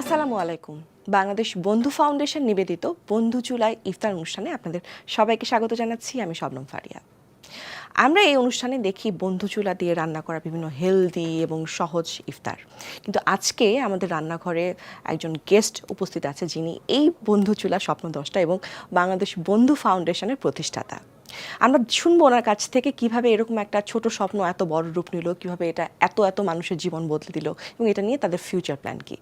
আসসালামু আলাইকুম। বাংলাদেশ বন্ধু ফাউন্ডেশন নিবেদিত বন্ধু চুলায় ইফতার অনুষ্ঠানে আপনাদের সবাইকে স্বাগত জানাচ্ছি, আমি শবনম ফারিয়া। আমরা এই অনুষ্ঠানে দেখি বন্ধু চুলা দিয়ে রান্না করা বিভিন্ন হেলদি এবং সহজ ইফতার। কিন্তু আজকে আমাদের রান্নাঘরে একজন গেস্ট উপস্থিত আছে যিনি এই বন্ধু চুলা স্বপ্ন দশটা এবং বাংলাদেশ বন্ধু ফাউন্ডেশনের প্রতিষ্ঠাতা। আমরা শুনব ওনার কাছ থেকে কীভাবে এরকম একটা ছোট স্বপ্ন এত বড় রূপ নিল কীভাবে এটা এত এত মানুষের জীবন বদলে দিল এবং এটা নিয়ে তাদের ফিউচার প্ল্যান কি।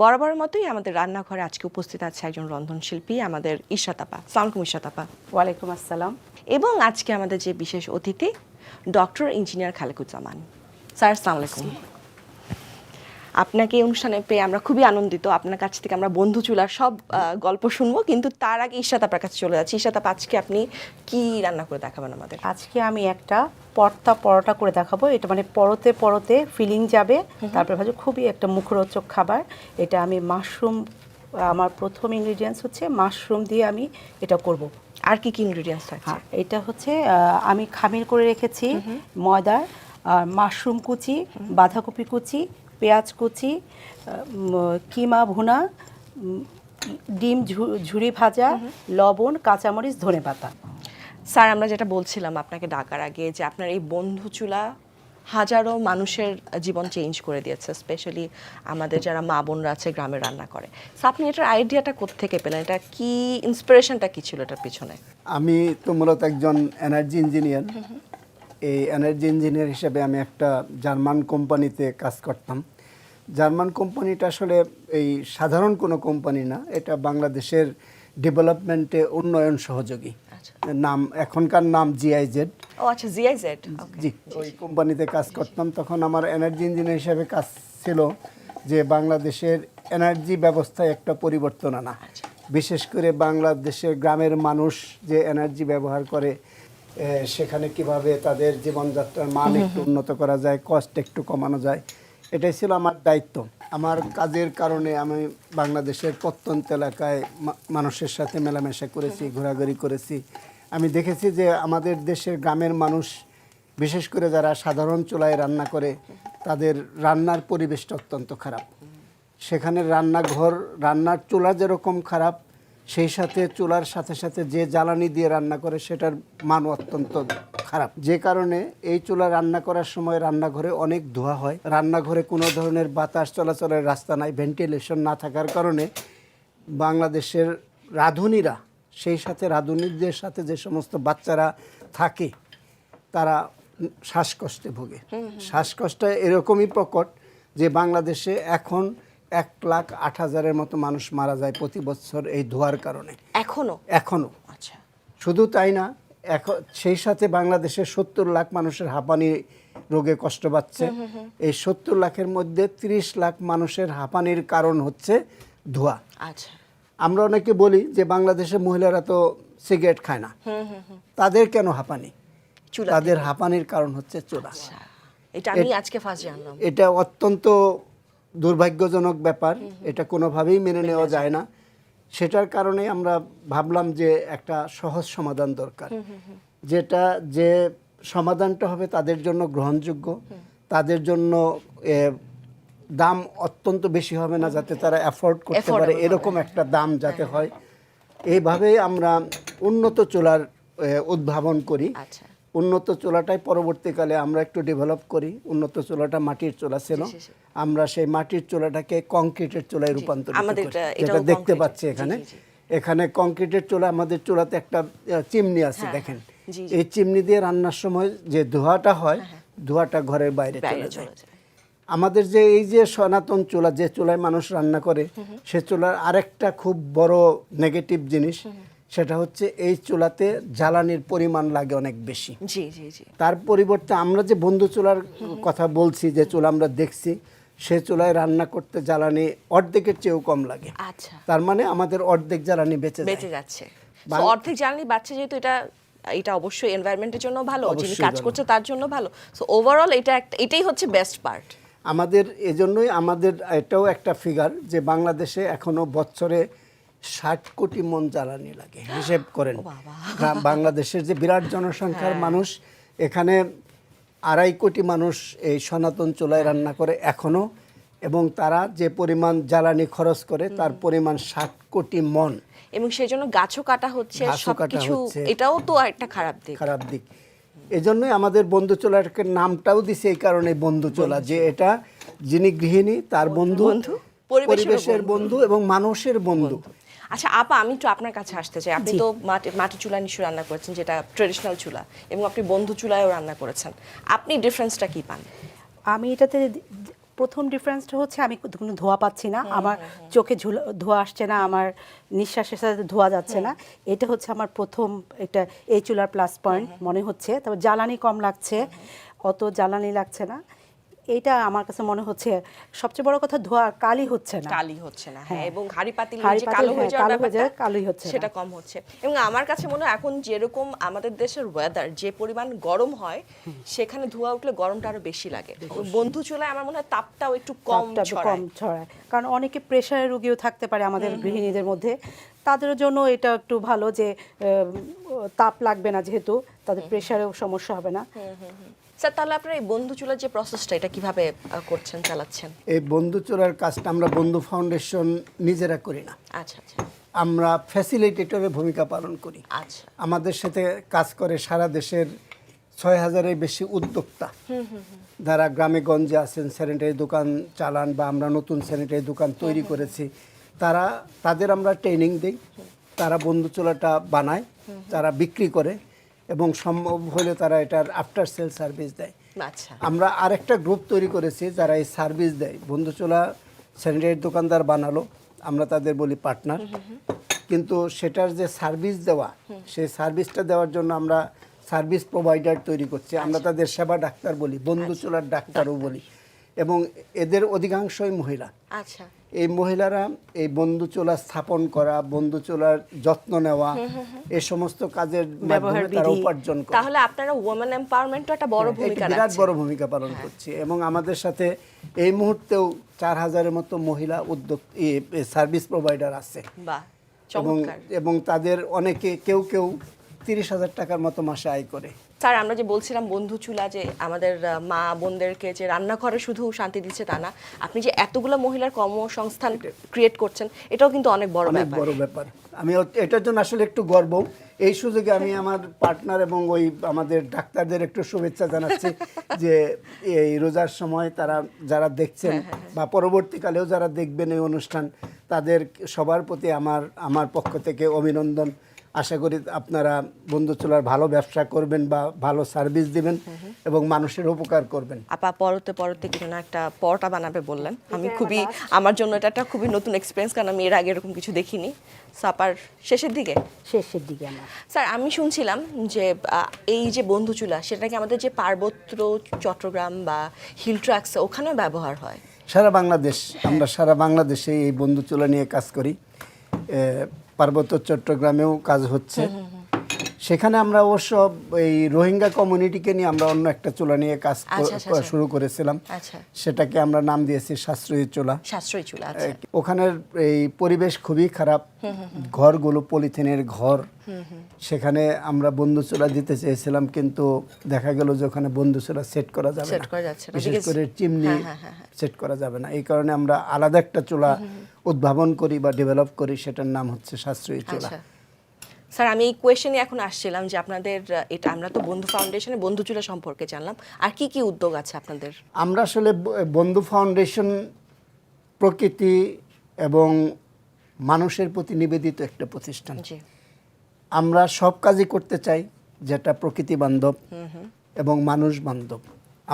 বরাবর মতোই আমাদের রান্নাঘরে আজকে উপস্থিত আছে একজন রন্ধনশিল্পী আমাদের ইশাতাপা সালামকুম ইশাতাপা ওয়ালাইকুম আসসালাম। এবং আজকে আমাদের যে বিশেষ অতিথি ডক্টর ইঞ্জিনিয়ার খালেকুজ্জামান। স্যার আসসালামু আলাইকুম। আপনাকে এই অনুষ্ঠানে পেয়ে আমরা খুবই আনন্দিত। আপনার কাছ থেকে আমরা বন্ধু চুলার সব গল্প শুনব। কিন্তু তার আগে ঈশাত আপনার কাছে চলে যাচ্ছি। ঈশাত আজকে আপনি কি রান্না করে দেখাবেন আমাদের? আজকে আমি একটা পর্তা পরোটা করে দেখাবো। এটা মানে পরতে পরতে ফিলিং যাবে। তারপরে ভাবছি খুবই একটা মুখরোচক খাবার। এটা আমি মাশরুম আমার প্রথম ইনগ্রিডিয়েন্টস হচ্ছে মাশরুম দিয়ে আমি এটা করব। আর কি কি ইনগ্রিডিয়েন্টস হ্যাঁ এটা হচ্ছে আমি খামির করে রেখেছি ময়দার মাশরুম কুচি বাঁধাকপি কুচি পেঁয়াজ কুচি কিমা ভুনা ডিম ঝু- ঝুরি ভাজা লবণ কাঁচামরিচ ধনে পাতা। স্যার আমরা যেটা বলছিলাম আপনাকে ডাকার আগে যে আপনার এই বন্ধু চুলা হাজারো মানুষের জীবন চেঞ্জ করে দিয়েছে স্পেশালি আমাদের যারা মা বোনরা আছে গ্রামে রান্না করে। আপনি এটার আইডিয়াটা কোত্থেকে পেলেন? এটা কি ইন্সপিরেশনটা কি ছিল এটার পিছনে? আমি তো মূলত একজন এনার্জি ইঞ্জিনিয়ার এই এনার্জি ইঞ্জিনিয়ার হিসেবে আমি একটা জার্মান কোম্পানিতে কাজ করতাম। জার্মান কোম্পানিটা আসলে এই সাধারণ কোনো কোম্পানি না এটা বাংলাদেশের ডেভেলপমেন্টে উন্নয়ন সহযোগী। আচ্ছা। নাম এখনকার নাম জিআইজেড ও আচ্ছা জিআইজেড জি ওই কোম্পানিতে কাজ করতাম। তখন আমার এনার্জি ইঞ্জিনিয়ার হিসেবে কাজ ছিল যে বাংলাদেশের এনার্জি ব্যবস্থায় একটা পরিবর্তন আনা। বিশেষ করে বাংলাদেশের গ্রামের মানুষ যে এনার্জি ব্যবহার করে সেখানে কীভাবে তাদের জীবনযাত্রার মান একটু উন্নত করা যায় কষ্ট একটু কমানো যায় এটাই ছিল আমার দায়িত্ব। আমার কাজের কারণে আমি বাংলাদেশের প্রত্যন্ত এলাকায় মানুষের সাথে মেলামেশা করেছি ঘোরাঘুরি করেছি। আমি দেখেছি যে আমাদের দেশের গ্রামের মানুষ বিশেষ করে যারা সাধারণ চুলায় রান্না করে তাদের রান্নার পরিবেশটা অত্যন্ত খারাপ। সেখানে রান্নাঘর রান্নার চুলা যেরকম খারাপ সেই সাথে চুলার সাথে সাথে যে জ্বালানি দিয়ে রান্না করে সেটার মান অত্যন্ত খারাপ। যে কারণে এই চুলা রান্না করার সময় রান্নাঘরে অনেক ধোয়া হয়। রান্নাঘরে কোনো ধরনের বাতাস চলাচলের রাস্তা নাই ভেন্টিলেশন না থাকার কারণে বাংলাদেশের রাঁধুনিরা সেই সাথে রাঁধুনিদের সাথে যে সমস্ত বাচ্চারা থাকে তারা শ্বাসকষ্টে ভোগে। শ্বাসকষ্ট এরকমই প্রকট যে বাংলাদেশে এখন এক লাখ আট হাজারের মতো মানুষ মারা যায় প্রতি বছর এই ধোয়ার কারণে। এখনও? এখনও। আচ্ছা। শুধু তাই না এখন সেই সাথে বাংলাদেশের সত্তর লাখ মানুষের হাঁপানি রোগে কষ্ট পাচ্ছে। এই সত্তর লাখের মধ্যে ৩০ লাখ মানুষের হাঁপানির কারণ হচ্ছে ধোঁয়া। আচ্ছা। আমরা অনেকে বলি যে বাংলাদেশের মহিলারা তো সিগারেট খায় না। তাদের কেন হাঁপানি? তাদের হাঁপানির কারণ হচ্ছে চুলা। আচ্ছা। এটা আমি আজকে ফার্স্ট জানলাম এটা অত্যন্ত দুর্ভাগ্যজনক ব্যাপার এটা কোনোভাবেই মেনে নেওয়া যায় না। সেটার কারণে আমরা ভাবলাম যে একটা সহজ সমাধান দরকার। যেটা যে সমাধানটা হবে তাদের জন্য গ্রহণযোগ্য তাদের জন্য দাম অত্যন্ত বেশি হবে না যাতে তারা অ্যাফোর্ড করতে পারে এরকম একটা দাম যাতে হয় এইভাবেই আমরা উন্নত চুলার উদ্ভাবন করি। আচ্ছা। উন্নত চুলাটাই পরবর্তীকালে আমরা একটু ডেভেলপ করি। উন্নত চুলাটা মাটির চুলা ছিল। আমরা সেই মাটির চুলাটাকে কংক্রিটের চুলায় রূপান্তরিত যেটা দেখতে পাচ্ছি এখানে। এখানে কংক্রিটের চুলা আমাদের চুলাতে একটা চিমনি আছে হ্যাঁ, দেখেন। হ্যাঁ। এই চিমনি দিয়ে রান্নার সময় যে ধোঁয়াটা হয় ধোঁয়াটা ঘরের বাইরে হ্যাঁ, চলে যায়। আমাদের যে এই যে সনাতন চুলা যে চুলায় মানুষ রান্না করে সে চুলার আরেকটা খুব বড় নেগেটিভ জিনিস সেটা হচ্ছে এই চুলাতে জ্বালানির পরিমাণ লাগে অনেক বেশি। জি জি জি। তার পরিবর্তে আমরা যে বন্ধু চুলার কথা বলছি যে চুলা আমরা দেখছি সে চুলায় রান্না করতে জ্বালানি অর্ধেকের চেয়েও কম লাগে। আচ্ছা। তার মানে আমাদের অর্ধেক জ্বালানি বেঁচে বেঁচে যাচ্ছে। অর্ধেক জ্বালানি বাচ্চা যেহেতু এটা এটা অবশ্যই এনভায়রনমেন্টের জন্য ভালো যিনি অবশ্যই কাজ করছে তার জন্য ভালো। সো ওভারঅল এটা একটা এটাই হচ্ছে বেস্ট পার্ট আমাদের এজন্যই আমাদের এটাও একটা ফিগার যে বাংলাদেশে এখনও বছরে ষাট কোটি মন জ্বালানি লাগে হিসেব করেন। বাংলাদেশের যে বিরাট জনসংখ্যার মানুষ এখানে আড়াই কোটি মানুষ এই সনাতন চুলায় রান্না করে এখনও এবং তারা যে পরিমাণ জ্বালানি খরচ করে তার পরিমাণ ষাট কোটি মন। এবং সেই জন্য গাছও কাটা হচ্ছে সবকিছু। এটাও তো একটা খারাপ দিক। খারাপ দিক। এজন্যই আমাদের বন্ধু চোলাকে নামটাও দিছে এই কারণে বন্ধু চোলা যে এটা যিনি গৃহিণী তার বন্ধু পরিবেশের বন্ধু। এবং মানুষের বন্ধু। আচ্ছা আপা আমি একটু আপনার কাছে আসতে চাই। আপনি তো মাটি মাটি চুলা নিশ্চয়ই রান্না করেছেন যেটা ট্রেডিশনাল চুলা এবং আপনি বন্ধু চুলায়ও রান্না করেছেন। আপনি ডিফারেন্সটা কি পান? আমি এটাতে প্রথম ডিফারেন্সটা হচ্ছে আমি কোনো ধোয়া পাচ্ছি না। আমার চোখে ঝুলা ধোয়া আসছে না আমার নিঃশ্বাসের সাথে ধোয়া যাচ্ছে না। এটা হচ্ছে আমার প্রথম এটা এই চুলার প্লাস পয়েন্ট মনে হচ্ছে। তারপর জ্বালানি কম লাগছে অত জ্বালানি লাগছে না। এইটা আমার কাছে মনে হচ্ছে সবচেয়ে বড় কথা ধোয়া কালি হচ্ছে না। কালি হচ্ছে না হ্যাঁ এবং হাড়ি পাতিল যে কালো হয়ে হ্যাঁ, যাওয়ার হয়ে ব্যাপারটা, কালোই হচ্ছে সেটা কম হচ্ছে। এবং আমার কাছে মনে হয় এখন যেরকম আমাদের দেশের ওয়েদার যে পরিমাণ গরম হয় সেখানে ধোঁয়া উঠলে গরমটা আরও বেশি লাগে। বন্ধু চুলায় আমার মনে হয় তাপটাও একটু কম ছড়ায়। কম ছড়ায়। কারণ অনেকে প্রেশারের রোগীও থাকতে পারে আমাদের গৃহিণীদের মধ্যে। তাদের জন্য এটা একটু ভালো যে তাপ লাগবে না যেহেতু তাদের প্রেশারেও সমস্যা হবে না। স্যার তাহলে আপনার এই বন্ধু চুলার যে প্রসেসটা এটা কীভাবে করছেন চালাচ্ছেন? এই বন্ধু চোরার কাজটা আমরা বন্ধু ফাউন্ডেশন নিজেরা করি না। আচ্ছা আচ্ছা। আমরা ফ্যাসিলিটেটরের ভূমিকা পালন করি। আচ্ছা। আমাদের সাথে কাজ করে সারা দেশের ছয় হাজারের বেশি উদ্যোক্তা। যারা গ্রামে গঞ্জে আছেন স্যানিটারি দোকান চালান বা আমরা নতুন স্যানিটারি দোকান তৈরি করেছি তারা তাদের আমরা ট্রেনিং দিই। তারা বন্ধু চোলাটা বানায়। তারা বিক্রি করে। এবং সম্ভব হলে তারা এটার আফটার সেল সার্ভিস দেয়। আচ্ছা। আমরা আরেকটা গ্রুপ তৈরি করেছি যারা এই সার্ভিস দেয়। বন্ধুচোলা স্যানিটারি দোকানদার বানালো আমরা তাদের বলি পার্টনার কিন্তু সেটার যে সার্ভিস দেওয়া সেই সার্ভিসটা দেওয়ার জন্য আমরা সার্ভিস প্রোভাইডার তৈরি করছি। আমরা তাদের সেবা ডাক্তার বলি বন্ধুচোলার ডাক্তারও বলি। এবং এদের অধিকাংশই মহিলা। আচ্ছা। এই মহিলারা এই বন্ধু চোলা স্থাপন করা বন্ধু চোলার যত্ন নেওয়া এই সমস্ত কাজের মাধ্যমে তারা উপার্জন করে। তাহলে আপনারা ওমেন এম্পাওয়ারমেন্টও একটা বড় ভূমিকা বিরাট বড় ভূমিকা পালন করছে এবং আমাদের সাথে এই মুহূর্তেও চার হাজারের মতো মহিলা উদ্যোগ সার্ভিস প্রোভাইডার আছে। এবং তাদের অনেকে কেউ কেউ তিরিশ হাজার টাকার মতো মাসে আয় করে। স্যার আমরা যে বলছিলাম বন্ধু চুলা যে আমাদের মা বোনদেরকে যে রান্নাঘরে শুধু শান্তি দিচ্ছে তা না আপনি যে এতগুলো মহিলার কর্মসংস্থান ক্রিয়েট করছেন এটাও কিন্তু অনেক বড় অনেক বড় ব্যাপার। আমি এটার জন্য আসলে একটু গর্ব এই সুযোগে আমি আমার পার্টনার এবং ওই আমাদের ডাক্তারদের একটু শুভেচ্ছা জানাচ্ছি যে এই রোজার সময় তারা যারা দেখছেন বা পরবর্তীকালেও যারা দেখবেন এই অনুষ্ঠান তাদের সবার প্রতি আমার আমার পক্ষ থেকে অভিনন্দন। আশা করি আপনারা বন্ধু চলার ভালো ব্যবসা করবেন বা ভালো সার্ভিস দিবেন এবং মানুষের উপকার করবেন। আপা পরতে পরতে কিছু না একটা পরোটা বানাবে বললেন। আমি খুবই আমার জন্য এটা একটা খুবই নতুন এক্সপিরিয়েন্স কারণ আমি এর আগে এরকম কিছু দেখিনি। সাপার শেষের দিকে? শেষের দিকে আমার। স্যার আমি শুনছিলাম যে এই যে বন্ধু চুলা সেটা কি আমাদের যে পার্বত্য চট্টগ্রাম বা হিল ট্রাক্স ওখানেও ব্যবহার হয়? সারা বাংলাদেশ আমরা সারা বাংলাদেশে এই বন্ধু চুলা নিয়ে কাজ করি। পার্বত্য চট্টগ্রামেও কাজ হচ্ছে। সেখানে আমরা অবশ্য এই রোহিঙ্গা কমিউনিটিকে নিয়ে আমরা অন্য একটা চুলা নিয়ে কাজ আচ্ছা, আচ্ছা, আচ্ছা। শুরু করেছিলাম। সেটাকে আমরা নাম দিয়েছি সাশ্রয়ী চুলা। সাশ্রয়ী চুলা ওখানের এই পরিবেশ খুবই খারাপ। ঘরগুলো পলিথিনের ঘর। সেখানে আমরা বন্ধু চুলা দিতে চেয়েছিলাম কিন্তু দেখা গেল যে ওখানে বন্ধু চুলা সেট করা যাবে না। বিশেষ করে চিমনি হ্যাঁ, হ্যাঁ, হ্যাঁ, সেট করা যাবে না। এই কারণে আমরা আলাদা একটা চুলা উদ্ভাবন করি বা ডেভেলপ করি সেটার নাম হচ্ছে সাশ্রয়ী চোলা। স্যার আমি এই কোয়েশনে এখন আসছিলাম যে আপনাদের এটা আমরা তো বন্ধু ফাউন্ডেশনে বন্ধু চুলা সম্পর্কে জানলাম। আর কি কি উদ্যোগ আছে আপনাদের? আমরা আসলে বন্ধু ফাউন্ডেশন প্রকৃতি এবং মানুষের প্রতি নিবেদিত একটা প্রতিষ্ঠান। আমরা সব কাজই করতে চাই যেটা প্রকৃতি বান্ধব এবং মানুষ বান্ধব।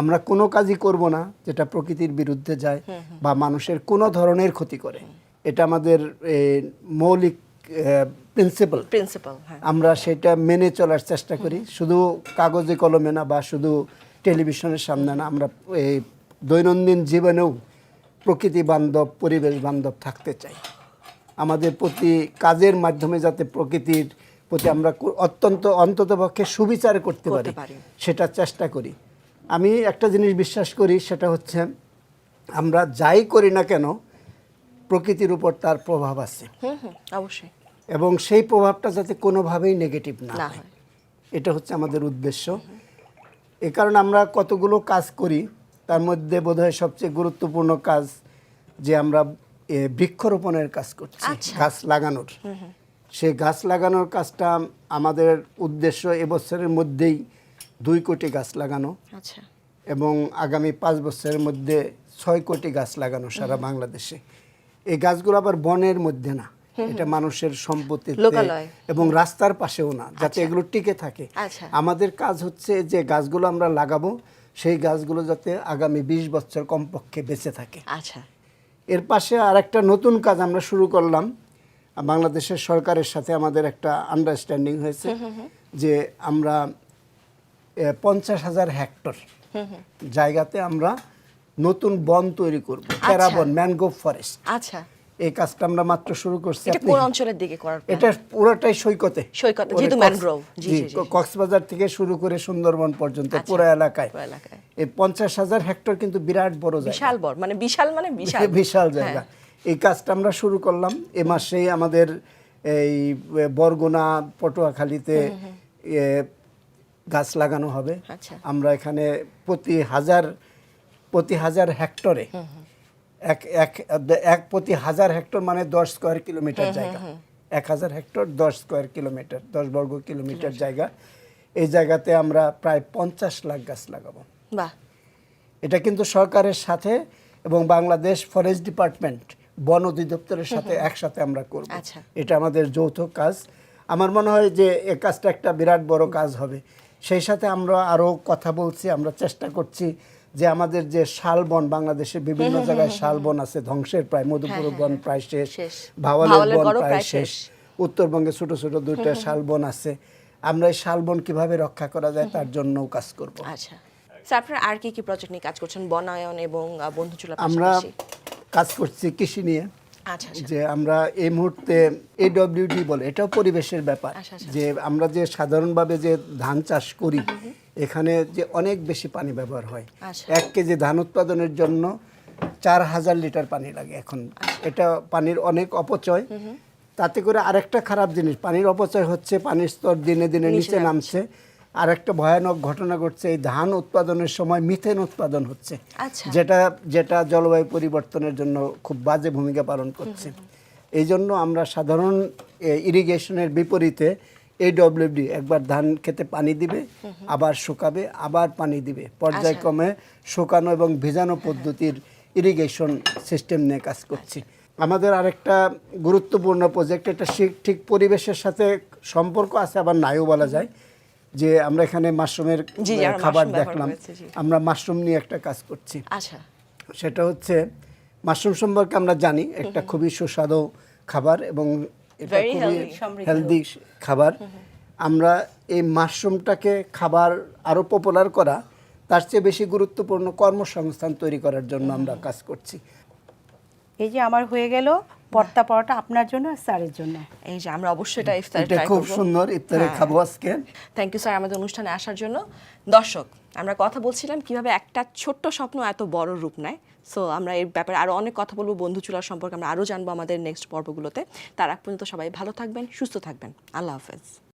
আমরা কোনো কাজই করব না যেটা প্রকৃতির বিরুদ্ধে যায় বা মানুষের কোনো ধরনের ক্ষতি করে। এটা আমাদের মৌলিক প্রিন্সিপাল প্রিন্সিপাল হ্যাঁ। আমরা সেটা মেনে চলার চেষ্টা করি। শুধু কাগজে কলমে না বা শুধু টেলিভিশনের সামনে না আমরা এই দৈনন্দিন জীবনেও প্রকৃতি বান্ধব পরিবেশ বান্ধব থাকতে চাই। আমাদের প্রতি কাজের মাধ্যমে যাতে প্রকৃতির প্রতি আমরা অত্যন্ত অন্ততপক্ষে সুবিচার করতে পারি। সেটা চেষ্টা করি। আমি একটা জিনিস বিশ্বাস করি সেটা হচ্ছে আমরা যাই করি না কেন প্রকৃতির উপর তার প্রভাব আছে। অবশ্যই। এবং সেই প্রভাবটা যাতে কোনোভাবেই নেগেটিভ না হয়। এটা হচ্ছে আমাদের উদ্দেশ্য। এ কারণে আমরা কতগুলো কাজ করি তার মধ্যে বোধহয় সবচেয়ে গুরুত্বপূর্ণ কাজ যে আমরা এ, বৃক্ষরোপণের কাজ করছি আচ্ছা। গাছ লাগানোর। সেই গাছ লাগানোর কাজটা আমাদের উদ্দেশ্য এবছরের মধ্যেই দুই কোটি গাছ লাগানো আচ্ছা। এবং আগামী পাঁচ বছরের মধ্যে ছয় কোটি গাছ লাগানো সারা বাংলাদেশে। এই গাছগুলো আবার বনের মধ্যে না। এটা মানুষের সম্পত্তি এবং রাস্তার পাশেও না যাতে এগুলো টিকে থাকে। আচ্ছা। আমাদের কাজ হচ্ছে যে গাছগুলো আমরা লাগাবো সেই গাছগুলো যাতে আগামী বিশ বছর কমপক্ষে বেঁচে থাকে। আচ্ছা। এর পাশে আর একটা নতুন কাজ আমরা শুরু করলাম। বাংলাদেশের সরকারের সাথে আমাদের একটা আন্ডারস্ট্যান্ডিং হয়েছে যে আমরা পঞ্চাশ হাজার হেক্টর জায়গাতে আমরা নতুন বন তৈরি করব। প্যারাবন ম্যানগ্রোভ ফরেস্ট আচ্ছা। এই কাজটা আমরা মাত্র শুরু করছি। এটা কোন অঞ্চলের দিকে করার? এটা পুরোটাই সৈকতে। সৈকতে, যেহেতু ম্যানগ্রোভ, জি, জি। কক্সবাজার থেকে শুরু করে সুন্দরবন পর্যন্ত আচ্ছা, পুরো এলাকায়। পুরো এলাকায়। এই পঞ্চাশ হাজার হেক্টর কিন্তু বিরাট বড় জায়গা। বিশাল বড় মানে বিশাল মানে বিশাল। বিশাল জায়গা। এই কাজটা আমরা শুরু করলাম এ মাসেই আমাদের এই বরগুনা পটুয়াখালীতে গাছ লাগানো হবে। আচ্ছা। আমরা এখানে প্রতি হাজার প্রতি হাজার হেক্টরে এক এক এক প্রতি হাজার হেক্টর মানে দশ স্কোয়ার কিলোমিটার জায়গা। এক হাজার হেক্টর দশ স্কোয়ার কিলোমিটার দশ বর্গ কিলোমিটার জায়গা। এই জায়গাতে আমরা প্রায় পঞ্চাশ লাখ গাছ লাগাবো। এটা কিন্তু সরকারের সাথে এবং বাংলাদেশ ফরেস্ট ডিপার্টমেন্ট বন অধিদপ্তরের সাথে একসাথে আমরা করব। আচ্ছা। এটা আমাদের যৌথ কাজ। আমার মনে হয় যে এ কাজটা একটা বিরাট বড় কাজ হবে। সেই সাথে আমরা আরও কথা বলছি আমরা চেষ্টা করছি যে আমাদের যে শালবন বাংলাদেশের বিভিন্ন জায়গায় শালবন আছে ধ্বংসের প্রায় মধুপুর বন প্রায় শেষ। ভাওয়ালের বন প্রায় শেষ। উত্তরবঙ্গে ছোট ছোট দুইটা শালবন আছে। আমরা এই শালবন কীভাবে রক্ষা করা যায় তার জন্য কাজ করব। আচ্ছা। স্যার আপনারা আর কি কি প্রজেক্ট নিয়ে কাজ করছেন? বনায়ন এবং বন্ধুচুলা আমরা কাজ করছি কৃষি নিয়ে। যে আমরা এই মুহূর্তে এডব্লিউডি বলে এটাও পরিবেশের ব্যাপার। আচ্ছা, আচ্ছা। যে আমরা যে সাধারণভাবে যে ধান চাষ করি এখানে যে অনেক বেশি পানি ব্যবহার হয়। আচ্ছা। এক কেজি ধান উৎপাদনের জন্য চার হাজার লিটার পানি লাগে এখন। আচ্ছা। এটা পানির অনেক অপচয়। তাতে করে আরেকটা খারাপ জিনিস পানির অপচয় হচ্ছে পানির স্তর দিনে দিনে নিচে নামছে। আর একটা ভয়ানক ঘটনা ঘটছে এই ধান উৎপাদনের সময় মিথেন উৎপাদন হচ্ছে আচ্ছা। যেটা যেটা জলবায়ু পরিবর্তনের জন্য খুব বাজে ভূমিকা পালন করছে। এই জন্য আমরা সাধারণ ইরিগেশনের বিপরীতে এই ডব্লিউডি একবার ধান খেতে পানি দিবে আবার শুকাবে আবার পানি দিবে। পর্যায়ক্রমে শুকানো এবং ভেজানো পদ্ধতির ইরিগেশন সিস্টেম নিয়ে কাজ করছি। আমাদের আরেকটা গুরুত্বপূর্ণ প্রজেক্ট এটা ঠিক পরিবেশের সাথে সম্পর্ক আছে আবার নাইও বলা যায়। যে আমরা এখানে মাশরুমের খাবার দেখলাম। আমরা মাশরুম নিয়ে একটা কাজ করছি। আচ্ছা। সেটা হচ্ছে মাশরুম সম্পর্কে আমরা জানি একটা খুবই সুস্বাদু খাবার এবং এটা খুবই হেলদি খাবার। আমরা এই মাশরুমটাকে খাবার আরও পপুলার করা তার চেয়ে বেশি গুরুত্বপূর্ণ কর্মসংস্থান তৈরি করার জন্য আমরা কাজ করছি। এই যে আমার হয়ে গেল পর্তা পরোটা আপনার জন্য আর স্যারের জন্য। এই যে আমরা অবশ্যই এটা ইফতারে এটা ট্রাই খুব করব। সুন্দর ইফতারে হ্যাঁ। খাব আজকে। থ্যাংক ইউ স্যার আমাদের অনুষ্ঠানে আসার জন্য। দর্শক আমরা কথা বলছিলাম কীভাবে একটা ছোট্ট স্বপ্ন এত বড় রূপ নেয়। সো আমরা এর ব্যাপারে আরও অনেক কথা বলব। বন্ধু চুলার সম্পর্কে আমরা আরও জানব আমাদের নেক্সট পর্বগুলোতে। তার আগ পর্যন্ত সবাই ভালো থাকবেন সুস্থ থাকবেন। আল্লাহ হাফেজ।